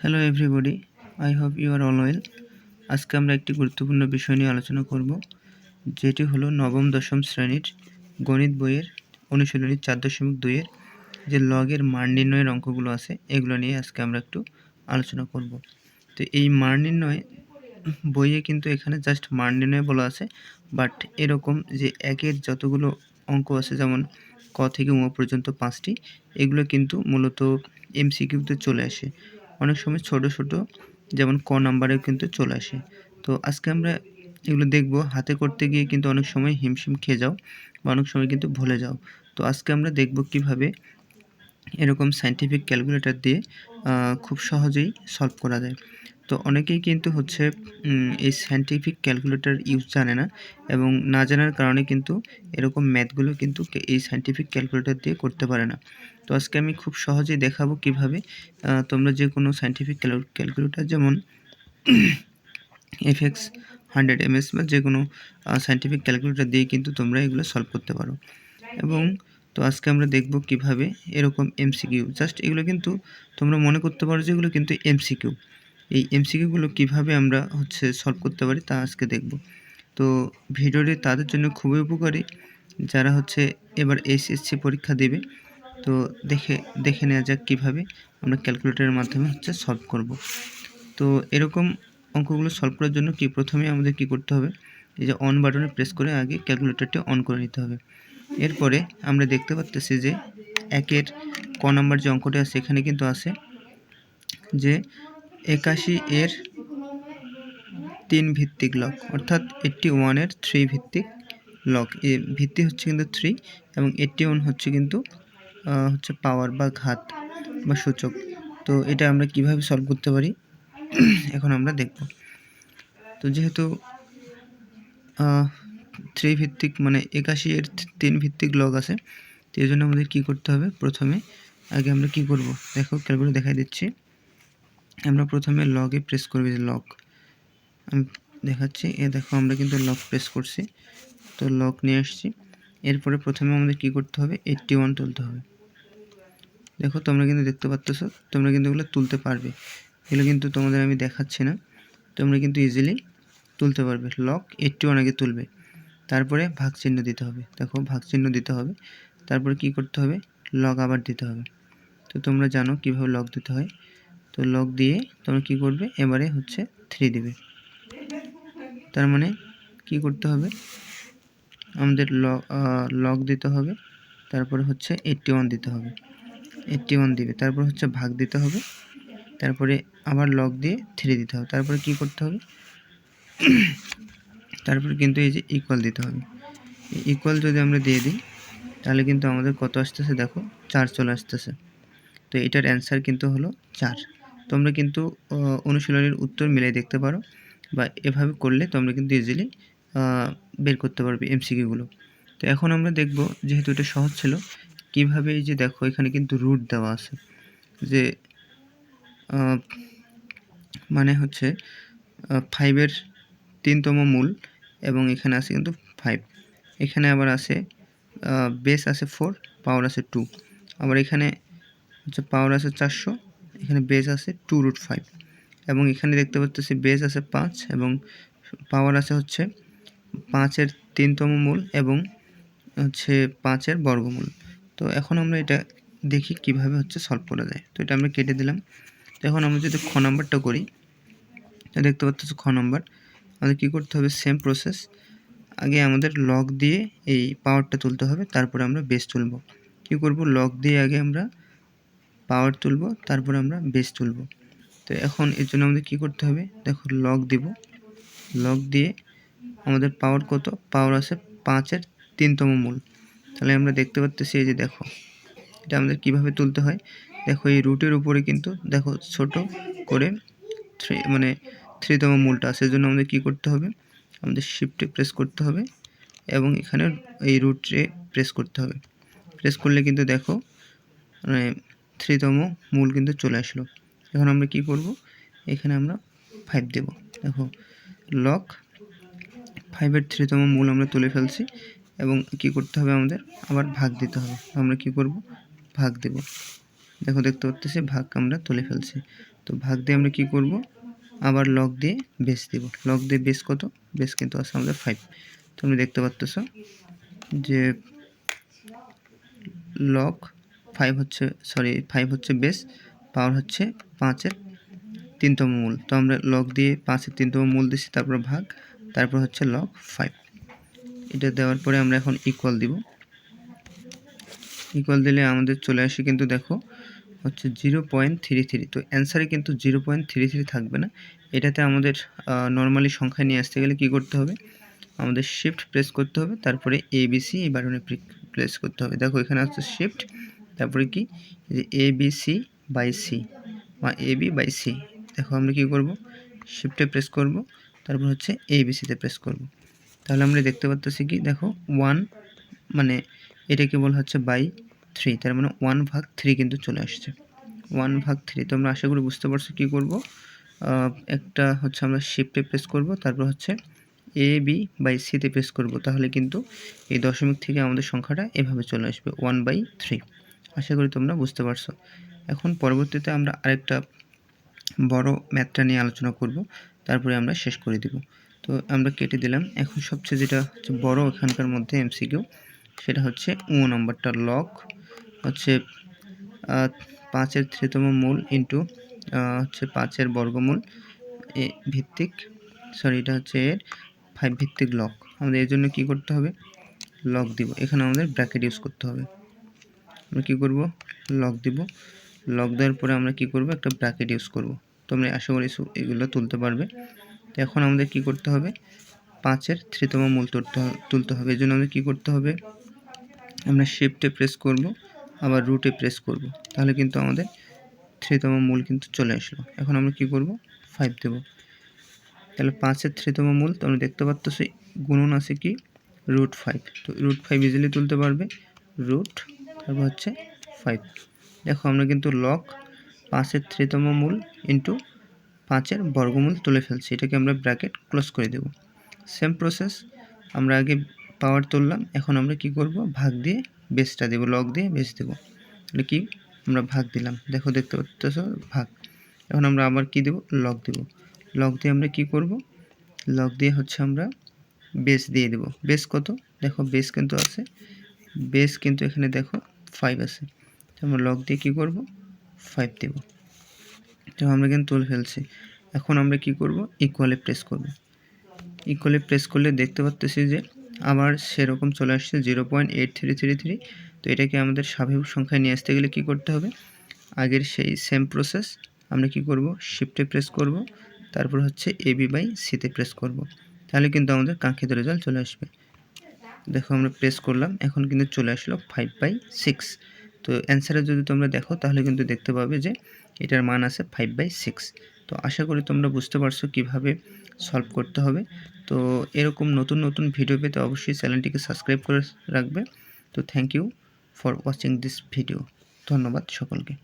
Hello everybody I hope you are all well আজকে আমরা একটি গুরুত্বপূর্ণ বিষয় নিয়ে আলোচনা করব, যেটি হলো নবম, দশম শ্রেণির গণিত বইয়ের অনুশীলনী চার দশমিক দুইয়ের যে লগের মান নির্ণয়ের অঙ্কগুলো আছে, এগুলো নিয়ে আজকে আমরা একটু আলোচনা করব। তো এই মান নির্ণয় বইয়ে কিন্তু এখানে জাস্ট মান নির্ণয় বলা আছে বাট এরকম যে একের যতগুলো অঙ্ক আছে, যেমন ক থেকে উম পর্যন্ত পাঁচটি, এগুলো কিন্তু মূলত এমসিকিউতে চলে আসে। অনেক সময় ছোট ছোট যেমন ক নাম্বারেও কিন্তু চলে আসে। তো আজকে আমরা এগুলো দেখব। হাতে করতে গিয়ে কিন্তু অনেক সময় হিমশিম খেয়ে যাও বা অনেক সময় কিন্তু ভুলে যাও। তো আজকে আমরা দেখব কীভাবে এরকম সাইন্টিফিক ক্যালকুলেটর দিয়ে খুব সহজেই সলভ করা যায়। তো অনেকেই কিন্তু হচ্ছে এই সাইন্টিফিক ক্যালকুলেটর ইউজ জানে না এবং না জানার কারণে কিন্তু এরকম ম্যাথগুলো কিন্তু এই সাইন্টিফিক ক্যালকুলেটর দিয়ে করতে পারে না। তো আজকে আমি খুব সহজেই দেখাবো কীভাবে তোমরা যে কোনো সাইন্টিফিক ক্যালকুলেটর যেমন F X hundred M S বা যে কোনো সাইন্টিফিক ক্যালকুলেটর দিয়ে কিন্তু তোমরা এগুলো সলভ করতে পারো। এবং তো আজকে আমরা দেখব কীভাবে এরকম এমসিকিউ জাস্ট এগুলো কিন্তু তোমরা মনে করতে পারো যে এগুলো কিন্তু এমসিকিউ এই এমসিকিউগুলো কীভাবে আমরা হচ্ছে সলভ করতে পারি তা আজকে দেখব। তো ভিডিওটি তাদের জন্য খুবই উপকারী, যারা হচ্ছে এবার এসএসসি পরীক্ষা দেবে। তো দেখে দেখে নেওয়া যাক কীভাবে আমরা ক্যালকুলেটরের মাধ্যমে হচ্ছে সলভ করব। তো এরকম অঙ্কগুলো সলভ করার জন্য কি প্রথমে আমাদের কি করতে হবে? এই যে অন বাটনে প্রেস করে আগে ক্যালকুলেটরটি অন করে নিতে হবে। এরপরে আমরা দেখতে পাচ্তেছি যে একের ক নাম্বার যে অঙ্কটা আছে এখানে কিন্তু আছে যে একাশি এর তিন ভিত্তিক লক, অর্থাৎ এইট্টি ওয়ানের থ্রি ভিত্তিক লক। এ ভিত্তি হচ্ছে কিন্তু থ্রি এবং এইট্টি ওয়ান হচ্ছে কিন্তু হচ্ছে পাওয়ার বা ঘাত বা সূচক। তো এটা আমরা কীভাবে সলভ করতে পারি? এখন আমরা দেখব। তো যেহেতু থ্রি ভিত্তিক মানে একাশি এর তিন ভিত্তিক লগ আছে। তো এই জন্য আমাদের কী করতে হবে? প্রথমে আগে আমরা কি করব? দেখো ক্যালকুলেট দেখাই দিচ্ছি। আমরা প্রথমে লগে প্রেস করবি যে লক আমি দেখাচ্ছি, এ দেখো, আমরা কিন্তু লক প্রেস করছি। তো লক নিয়ে আসছি। এরপরে প্রথমে আমাদের কি করতে হবে? এইট্টি ওয়ান তুলতে হবে। দেখো, তোমরা কিন্তু দেখতে পাচ্ছ তোমরা কিন্তু এগুলো তুলতে পারবে। এগুলো কিন্তু তোমাদের আমি দেখাচ্ছি না। তোমরা কিন্তু ইজিলি তুলতে পারবে। লক এইটটি ওয়ান আগে তুলবে। তারপরে ভাগ চিহ্ন দিতে হবে। দেখো ভাগ চিহ্ন দিতে হবে। তারপরে কি করতে হবে? লগ আবার দিতে হবে। তো তোমরা জানো কীভাবে লগ দিতে হয়? তো লগ দিয়ে তোমরা কি করবে? এবারে হচ্ছে থ্রি দিবে। তার মানে কি করতে হবে? আমাদের লগ দিতে হবে। তারপরে হচ্ছে এইটটি ওয়ান দিতে হবে। এইটটি ওয়ান দিবে। তারপর হচ্ছে ভাগ দিতে হবে। তারপরে আবার লক দিয়ে থ্রি দিতে হবে। তারপরে কি করতে হবে? তারপরে কিন্তু এই যে ইকুয়াল দিতে হবে। ইকুয়াল যদি আমরা দিয়ে দিই, তাহলে কিন্তু আমাদের কত আসতেছে দেখো? চার চলে আসতেছে। তো এটার অ্যান্সার কিন্তু হলো চার। তোমরা কিন্তু অনুশীলনের উত্তর মিলাই দেখতে পারো বা এভাবে করলে তোমরা কিন্তু ইজিলি বের করতে পারবে এমসিকিউগুলো তো এখন আমরা দেখব, যেহেতু এটা সহজ ছিল, কীভাবে এই যে দেখো, এখানে কিন্তু রুট দেওয়া আছে। যে মানে হচ্ছে ফাইভের তিনতম মূল এবং এখানে আছে কিন্তু ফাইভ এখানে আবার আছে বেস আছে ফোর পাওয়ার আছে টু আবার এখানে হচ্ছে পাওয়ার আছে চারশো, এখানে বেস আছে টু রুট ফাইভ এবং এখানে দেখতে পাচ্ছি বেস আছে পাঁচ এবং পাওয়ার আছে হচ্ছে পাঁচের তিনতম মূল এবং হচ্ছে পাঁচের বর্গমূল। তো এখন আমরা এটা দেখি কীভাবে হচ্ছে সলভ করা যায়। তো এটা আমরা কেটে দিলাম। তো এখন আমরা যদি খ নাম্বারটা করি দেখতে পাচ্ছি খ নাম্বার আমাদের কী করতে হবে? সেম প্রসেস আগে আমাদের লক দিয়ে এই পাওয়ারটা তুলতে হবে, তারপরে আমরা বেস তুলব। কি করব? লক দিয়ে আগে আমরা পাওয়ার তুলব, তারপরে আমরা বেস তুলব। তো এখন এর জন্য আমাদের কী করতে হবে? দেখো লক দিব। লক দিয়ে আমাদের পাওয়ার কত? পাওয়ার আছে পাঁচের তিনতম মূল। তাহলে আমরা দেখতে পাচ্ছি এই যে দেখো, এটা আমাদের কীভাবে তুলতে হয়? দেখো, এই রুটের উপরে কিন্তু দেখো ছোট করে থ্রি মানে থ্রিতম মূলটা, সেজন্য আমাদের কি করতে হবে? আমাদের শিফটে প্রেস করতে হবে এবং এখানে এই রুটে প্রেস করতে হবে। প্রেস করলে কিন্তু দেখো মানে থ্রিতম মূল কিন্তু চলে আসলো। এখন আমরা কি করব? এখানে আমরা ফাইভ দেব। দেখো লক ফাইভের থ্রিতম মূল আমরা তুলে ফেলছি এবং কি করতে হবে আমাদের? আবার ভাগ দিতে হবে। আমরা কি করব? ভাগ দেব। দেখো, দেখতে পাচ্ছি ভাগ আমরা তুলে ফেলছি। তো ভাগ দিয়ে আমরা কি করব? আবার লক দিয়ে বেস দেব। লক দিয়ে বেস কত? বেস কিন্তু আছে আমাদের ফাইভ তুমি দেখতে পাচ্ছ যে লক ফাইভ হচ্ছে সরি ফাইভ হচ্ছে বেস পাওয়ার হচ্ছে পাঁচের তিনতম মূল। তো আমরা লক দিয়ে পাঁচের তিনতম মূল দিচ্ছি তারপর ভাগ, তারপর হচ্ছে লক ফাইভ এটা দেওয়ার পরে আমরা এখন ইকুয়াল দিব। ইকুয়াল দিলে আমাদের চলে আসে কিন্তু দেখো হচ্ছে জিরো পয়েন্ট থ্রি থ্রি। তো অ্যান্সারে কিন্তু জিরো পয়েন্ট থ্রি থ্রি থাকবে না। এটাতে আমাদের নর্মালি সংখ্যা নিয়ে আসতে গেলে কি করতে হবে? আমাদের শিফট প্রেস করতে হবে, তারপরে এ বি সি এই বাটনে প্রেস করতে হবে। দেখো এখানে হচ্ছে শিফট তারপরে কি? যে A B C by C বা এ বি বাই সি দেখো আমরা কি করব? শিফটে প্রেস করব, তারপর হচ্ছে এ বি সিতে প্রেস করব। তাহলে আমরা দেখতে পাচ্ছি কি? দেখো ওয়ান মানে এটাকে বলা হচ্ছে বাই থ্রি তার মানে ওয়ান ভাগ থ্রি কিন্তু চলে আসছে। ওয়ান ভাগ থ্রি তো আমরা আশা করি বুঝতে পারছি কী করব? একটা হচ্ছে আমরা শিফটে প্রেস করব, তারপর হচ্ছে এ বি বাই সিতে প্রেস করব, তাহলে কিন্তু এই দশমিক থেকে আমাদের সংখ্যাটা এভাবে চলে আসবে ওয়ান বাই থ্রি আশা করি তোমরা বুঝতে পারছ। এখন পরবর্তীতে আমরা আরেকটা বড় ম্যাথটা নিয়ে আলোচনা করব, তারপরে আমরা শেষ করে দিব। তো আমরা কেটে দিলাম। এখন সবচেয়ে যেটা হচ্ছে বড় এখানকার মধ্যে এমসিকিউ সেটা হচ্ছে ও নম্বরটা লক হচ্ছে পাঁচের থ্রিতম মূল ইন্টু হচ্ছে পাঁচের বর্গমূল এ ভিত্তিক সরি এটা হচ্ছে এর ফাইভ ভিত্তিক লক আমাদের এর জন্য কী করতে হবে? লক দিব। এখানে আমাদের ব্র্যাকেট ইউজ করতে হবে। আমরা কী করব? লক দিব। লক দেওয়ার পরে আমরা কি করব? একটা ব্র্যাকেট ইউজ করব। তোমরা আশা করি এগুলো তুলতে পারবে। তো এখন আমাদের কি করতে হবে? পাঁচের থ্রিতম মূল তুলতে তুলতে হবে। এই জন্য আমাদের কী করতে হবে? আমরা শিফটে প্রেস করব। আবার রুটে প্রেস করব। তাহলে কিন্তু আমাদের থ্রিতম মূল কিন্তু চলে আসলো। এখন আমরা কি করব? ফাইভ দেব। তাহলে পাঁচের থ্রিতম মূল তো আমরা দেখতে পাচ্ছ সেই গুণন আছে কি? রুট ফাইভ তো রুট ফাইভ ইজিলি তুলতে পারবে। রুট তারপর হচ্ছে ফাইভ দেখো, আমরা কিন্তু লক পাঁচের থ্রিতম মূল ইন্টু পাঁচের বর্গমূল তুলে ফেলছি। এটাকে আমরা ব্র্যাকেট ক্লোজ করে দেব। সেম প্রসেস আমরা আগে পাওয়ার তুললাম। এখন আমরা কি করব? ভাগ দিয়ে বেসটা দেবো লক দিয়ে বেস দেবো। তাহলে কি? আমরা ভাগ দিলাম। দেখো দেখতে পাচ্ছ? ভাগ। এখন আমরা আবার কি দেব? লক দেব। লক দিয়ে আমরা কি করব? লক দিয়ে হচ্ছে আমরা বেস দিয়ে দেব। বেস কত? দেখো বেস কিন্তু আছে। বেস কিন্তু এখানে দেখো ফাইভ আছে। আমরা লক দিয়ে কী করব? ফাইভ দেব। তো আমরা কিন্তু তুলে ফেলছি। এখন আমরা কি করব? ইকুয়ালে প্রেস করব। ইকুয়ালে প্রেস করলে দেখতে পাচ্ছি যে আবার সেরকম চলে আসছে zero point eight three three three তো এটাকে আমাদের স্বাভাবিক সংখ্যায় নিয়ে আসতে গেলে কি করতে হবে? আগের সেই সেম প্রসেস আমরা কি করব? শিফটে প্রেস করব। তারপর হচ্ছে এ বি বাই সিতে প্রেস করব। তাহলে কিন্তু আমাদের কাঙ্ক্ষিত রেজাল্ট চলে আসবে। দেখো আমরা প্রেস করলাম, এখন কিন্তু চলে আসলো ফাইভ বাই সিক্স তো অ্যান্সারে যদি তোমরা দেখো, তাহলে কিন্তু দেখতে পাবে যে এটার মান আছে ফাইভ বাই সিক্স তো আশা করি তোমরা বুঝতে পারছ কীভাবে সলভ করতে হবে। তো এরকম নতুন নতুন ভিডিও পেতে অবশ্যই চ্যানেলটিকে সাবস্ক্রাইব করে রাখবে। তো thank you for watching this video ধন্যবাদ সকলকে।